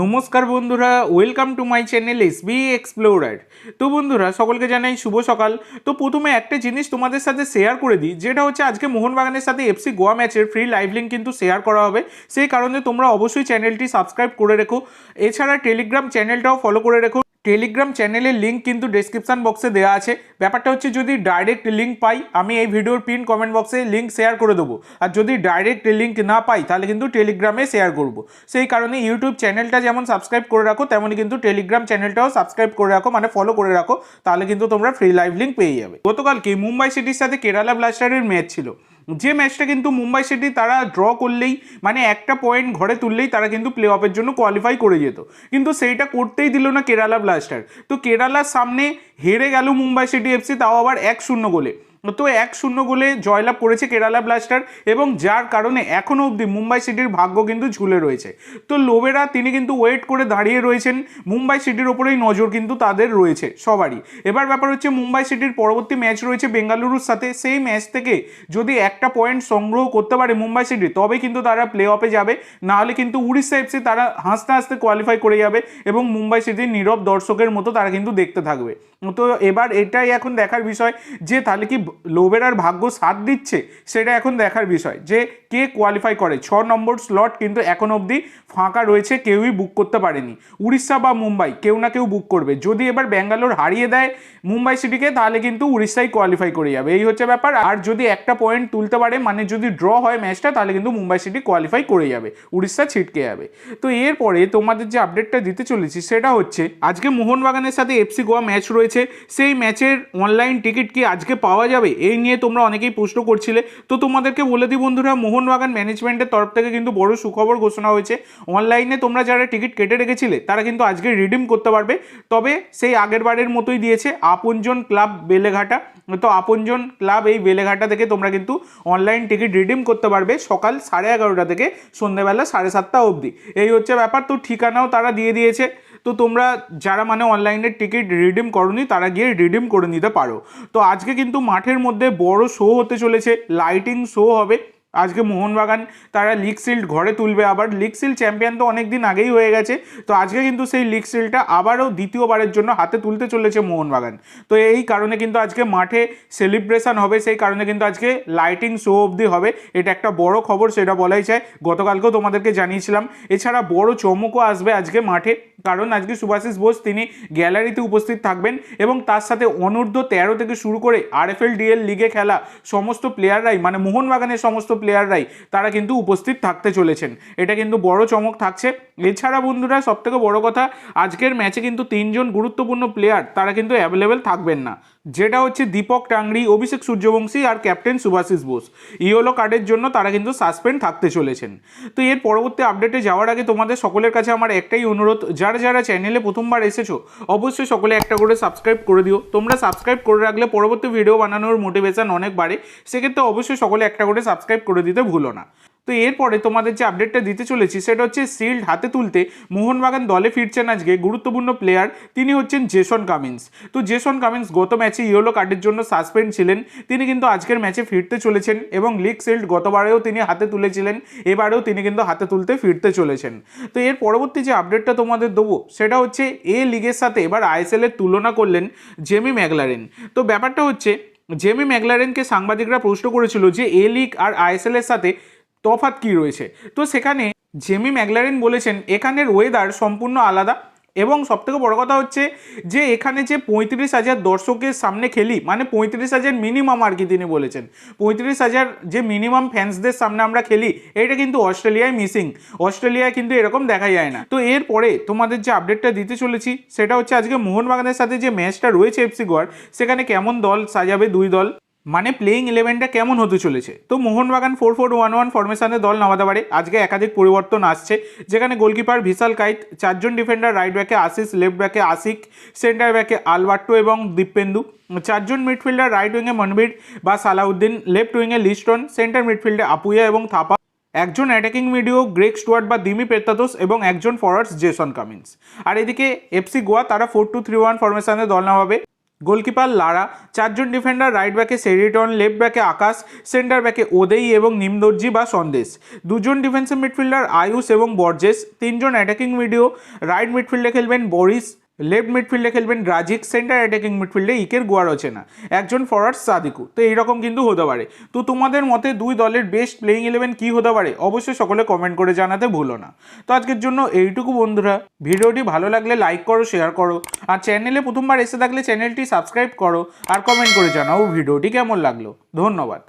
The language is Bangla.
নমস্কার বন্ধুরা welcome to my channel S B explorer তো বন্ধুরা, সকলকে জানাই শুভ সকাল। তো প্রথমে একটা জিনিস তোমাদের সাথে শেয়ার করে দিই, যেটা হচ্ছে আজকে মোহনবাগানের সাথে এফসি গোয়া ম্যাচের ফ্রি লাইভ লিঙ্ক কিন্তু শেয়ার করা হবে। সেই কারণে তোমরা অবশ্যই চ্যানেলটি সাবস্ক্রাইব করে রেখো। এছাড়া টেলিগ্রাম চ্যানেলটাও ফলো করে রেখো। টেলিগ্রাম চ্যানেলের লিঙ্ক কিন্তু ডেসক্রিপশন বক্সে দেওয়া আছে। ব্যাপারটা হচ্ছে যদি ডাইরেক্ট লিঙ্ক পাই, আমি এই ভিডিওর পিন কমেন্ট বক্সে লিঙ্ক শেয়ার করে দেবো। আর যদি ডাইরেক্ট লিঙ্ক না পাই, তাহলে কিন্তু টেলিগ্রামে শেয়ার করব। সেই কারণে ইউটিউব চ্যানেলটা যেমন সাবস্ক্রাইব করে রাখো, তেমনই কিন্তু টেলিগ্রাম চ্যানেলটাও সাবস্ক্রাইব করে রাখো মানে ফলো করে রাখো, তাহলে কিন্তু তোমরা ফ্রি লাইভ লিঙ্ক পেয়ে যাবে। গতকালকে মুম্বাই সিটির সাথে কেরালা ব্লাস্টারের ম্যাচ ছিল। যে ম্যাচটা কিন্তু মুম্বাই সিটি তারা ড্র করলেই মানে একটা পয়েন্ট ঘরে তুললেই তারা কিন্তু প্লে অফের জন্য কোয়ালিফাই করে যেত। কিন্তু সেইটা করতেই দিল না কেরালা ব্লাস্টার তো কেরালার সামনে হেরে গেল মুম্বাই সিটি এফসি তাও আবার এক শূন্য গোলে। তো এক শূন্য গোলে জয়লাভ করেছে কেরালা ব্লাস্টার এবং যার কারণে এখনও অবধি মুম্বাই সিটির ভাগ্য কিন্তু ঝুলে রয়েছে। তো লোবেরা তিনি কিন্তু ওয়েট করে দাঁড়িয়ে রয়েছেন, মুম্বাই সিটির ওপরেই নজর কিন্তু তাদের রয়েছে সবারই। এবার ব্যাপার হচ্ছে মুম্বাই সিটির পরবর্তী ম্যাচ রয়েছে বেঙ্গালুরুর সাথে, সেই ম্যাচ থেকে যদি একটা পয়েন্ট সংগ্রহ করতে পারে মুম্বাই সিটি তবে কিন্তু তারা প্লে অফে যাবে, নাহলে কিন্তু উড়িষ্যা এফসি তারা হাসতে হাসতে কোয়ালিফাই করে যাবে এবং মুম্বাই সিটির নীরব দর্শকের মতো তারা কিন্তু দেখতে থাকবে। তো এবার এটাই এখন দেখার বিষয় যে তাহলে কি লোবেরার ভাগ্য সাথ দিচ্ছে, সেটা এখন দেখার বিষয়। যে কে কোয়ালিফাই করে? ছ নম্বর স্লট কিন্তু এখন অবধি ফাঁকা রয়েছে, কেউই বুক করতে পারেনি। উড়িষ্যা বা মুম্বাই, কেউ না কেউ বুক করবে। যদি এবার ব্যাঙ্গালোর হারিয়ে দেয় মুম্বাই সিটিকে তাহলে কিন্তু উড়িষ্যাই কোয়ালিফাই করে যাবে। এই হচ্ছে ব্যাপার। আর যদি একটা পয়েন্ট তুলতে পারে মানে যদি ড্র হয় ম্যাচটা তাহলে কিন্তু মুম্বাই সিটি কোয়ালিফাই করে যাবে। উড়িষ্যা ছিটকে যাবে। তো এরপরে তোমাদের যে আপডেটটা দিতে চলেছি, সেটা হচ্ছে, আজকে মোহনবাগানের সাথে এফসি গোয়া ম্যাচ রয়েছে। সেই ম্যাচের অনলাইন টিকিট কি আজকে পাওয়া যাবে? এই নিয়ে তোমরা অনেকেই প্রশ্ন করছিলে। তো তোমাদেরকে বলে দিই বন্ধুরা, মোহনবাগান ম্যানেজমেন্টের তরফ থেকে কিন্তু বড় সুখবর ঘোষণা হয়েছে। অনলাইনে তোমরা যারা টিকিট কেটে রেখেছিলে, তারা কিন্তু আজকে রিডিম করতে পারবে। তবে সেই আগের বারের মতোই দিয়েছে আপনজন ক্লাব বেলেঘাটা। তো আপনজন ক্লাব এই বেলেঘাটা থেকে তোমরা কিন্তু অনলাইন টিকিট রিডিম করতে পারবে সকাল সাড়ে এগারোটা থেকে সন্ধ্যেবেলা সাড়ে সাতটা অবধি। এই হচ্ছে ব্যাপার। তো ঠিকানাও তারা দিয়ে দিয়েছে। তো তোমরা যারা মানে অনলাইনের টিকিট রিডিম করনি, তারা গিয়ে রিডিম করে নিতে পারো। তো আজকে কিন্তু মাঠের মধ্যে বড় শো হতে চলেছে লাইটিং শো হবে। আজকে মোহনবাগান, তারা লিগ সিল্ড ঘরে তুলবে আবার। লিগ সিল্ড চ্যাম্পিয়ন তো অনেক দিন আগেই হয়ে গেছে। তো আজকে কিন্তু সেই লিগ সিল্ডটা আবারও দ্বিতীয়বারের জন্য হাতে তুলতে চলেছে মোহনবাগান। তো এই কারণে কিন্তু আজকে মাঠে সেলিব্রেশন হবে, সেই কারণে কিন্তু আজকে লাইটিং শো অবধি হবে। এটা একটা বড় খবর, সেটা বলাই যায়। গতকালকেও তোমাদেরকে জানিয়েছিলাম। এছাড়া বড় চমকও আসবে আজকে মাঠে। কারণ আজকে সুভাষিস বোস তিনি গ্যালারিতে উপস্থিত থাকবেন এবং তার সাথে অনূর্ধ্ব তেরো থেকে শুরু করে আরএফএল, ডিএল লিগে খেলা সমস্ত প্লেয়াররাই মানে মোহনবাগানের সমস্ত প্লেয়াররাই তারা কিন্তু উপস্থিত থাকতে চলেছেন। এটা কিন্তু বড় চমক থাকছে। এছাড়া বন্ধুরা, সবথেকে বড় কথা, আজকের ম্যাচে কিন্তু তিনজন গুরুত্বপূর্ণ প্লেয়ার তারা কিন্তু অ্যাভেলেবেল থাকবেন না। যেটা হচ্ছে দীপক টাংরি, অভিষেক সূর্যবংশী আর ক্যাপ্টেন সুভাষিস বোস। ইয়োলো কার্ডের জন্য তারা কিন্তু সাসপেন্ড থাকতে চলেছেন। তো এর পরবর্তী আপডেটে যাওয়ার আগে তোমাদের সকলের কাছে আমার একটাই অনুরোধ, যারা যারা চ্যানেলে প্রথমবার এসেছ, অবশ্যই সকলে একটা করে সাবস্ক্রাইব করে দিও। তোমরা সাবস্ক্রাইব করে রাখলে পরবর্তী ভিডিও বানানোর মোটিভেশন অনেক বাড়ে, সেক্ষেত্রে অবশ্যই সকলে একটা করে সাবস্ক্রাইব করে দিতে ভুলো না। তো এরপরে তোমাদের যে আপডেটটা দিতে চলেছি, সেটা হচ্ছে শিল্ড হাতে তুলতে মোহনবাগান দলে ফিরছেন আজকে গুরুত্বপূর্ণ প্লেয়ার তিনি হচ্ছেন জেসন কামিন্স। তো জেসন কামিন্স গত ম্যাচে ইয়েলো কার্ডের জন্য সাসপেন্ড ছিলেন, তিনি কিন্তু আজকের ম্যাচে ফিরতে চলেছেন এবং লিগ শিল্ড গতবারেও তিনি হাতে তুলেছিলেন, এবারেও তিনি কিন্তু হাতে তুলতে ফিরতে চলেছেন। তো এর পরবর্তী যে আপডেটটা তোমাদের দেবো, সেটা হচ্ছে এ লিগের সাথে এবার আইএসএল এর তুলনা করলেন জেমি ম্যাগলারেন তো ব্যাপারটা হচ্ছে, জেমি ম্যাগলারেনকে সাংবাদিকরা প্রশ্ন করেছিল যে এ লিগ আর আইএসএল এর সাথে তফাৎ কী রয়েছে? তো সেখানে জেমি ম্যাগলারেন বলেছেন, এখানের ওয়েদার সম্পূর্ণ আলাদা এবং সবথেকে বড় কথা হচ্ছে যে এখানে যে পঁয়ত্রিশ হাজার দর্শকের সামনে খেলি মানে পঁয়ত্রিশ হাজার মিনিমাম আর কি তিনি বলেছেন। পঁয়ত্রিশ হাজার যে মিনিমাম ফ্যান্সদের সামনে আমরা খেলি এটা কিন্তু অস্ট্রেলিয়ায় মিসিং অস্ট্রেলিয়ায় কিন্তু এরকম দেখা যায় না। তো এরপরে তোমাদের যে আপডেটটা দিতে চলেছি, সেটা হচ্ছে আজকে মোহনবাগানের সাথে যে ম্যাচটা রয়েছে এফসি গোয়ার সেখানে কেমন দল সাজাবে দুই দল? মানে প্লেইং ইলেভেনটা কেমন হতে চলেছে? তো Mohun Bagan four four one one ফরমেশনে দল নামাতে পারে। আজকে একাধিক পরিবর্তন আসছে। যেখানে গোলকিপার ভিশাল কাইত চারজন ডিফেন্ডার রাইট ব্যাকে আশিস লেফট ব্যাকে আশিক সেন্টার ব্যাকে আলবার্টো এবং দীপেন্দু চারজন মিডফিল্ডার রাইট উইংয়ে মনবীর বা সালাউদ্দিন লেফট উইংয়ে লিস্টন সেন্টার মিডফিল্ডে আপুয়া এবং থাপা একজন অ্যাটাকিং মিডিও গ্রেক স্টুয়ার্ট বা দিমি পেত্তাতোস এবং একজন ফরওয়ার্ডস জেসন কামিন্স আর এদিকে এফসি গোয়া তারা ফোর টু থ্রি ওয়ান ফরমেশনে দল নামাবে। গোলকিপার লারা, চারজন ডিফেন্ডার রাইট ব্যাকে সেরিটন লেফট ব্যাকে আকাশ সেন্টার ব্যাকে ওদেই এবং নিমদর্জি বা সন্দেশ। দুজন ডিফেন্সিভ মিডফিল্ডার আয়ুষ এবং বর্জেস, তিনজন অ্যাটাকিং মিডিও রাইট মিডফিল্ডে খেলবেন বরিস লেফট মিডফিল্ডে খেলবেন রাজিক সেন্টার অ্যাটাকিং মিডফিল্ডে ইকের গোয়ারচেনা একজন ফরওয়ার্ড সাদিকু। তো এইরকম কিন্তু হতে পারে। তো তোমাদের মতে দুই দলের বেস্ট প্লেইং ইলেভেন কী হতে পারে? অবশ্যই সকলে কমেন্ট করে জানাতে ভুলো না। তো আজকের জন্য এইটুকু বন্ধুরা। ভিডিওটি ভালো লাগলে লাইক করো শেয়ার করো। আর চ্যানেলে প্রথমবার এসে থাকলে চ্যানেলটি সাবস্ক্রাইব করো। আর কমেন্ট করে জানাও ভিডিওটি কেমন লাগল। ধন্যবাদ।